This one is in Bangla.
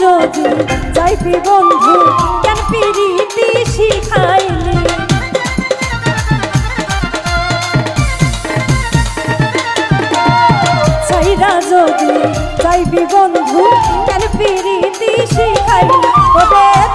যদি যাইবি বন্ধু কেন পিরিতি শিখাইলি? সাইরা যদি যাইবি বন্ধু কেন পিরিতি শিখাইলি? ওদের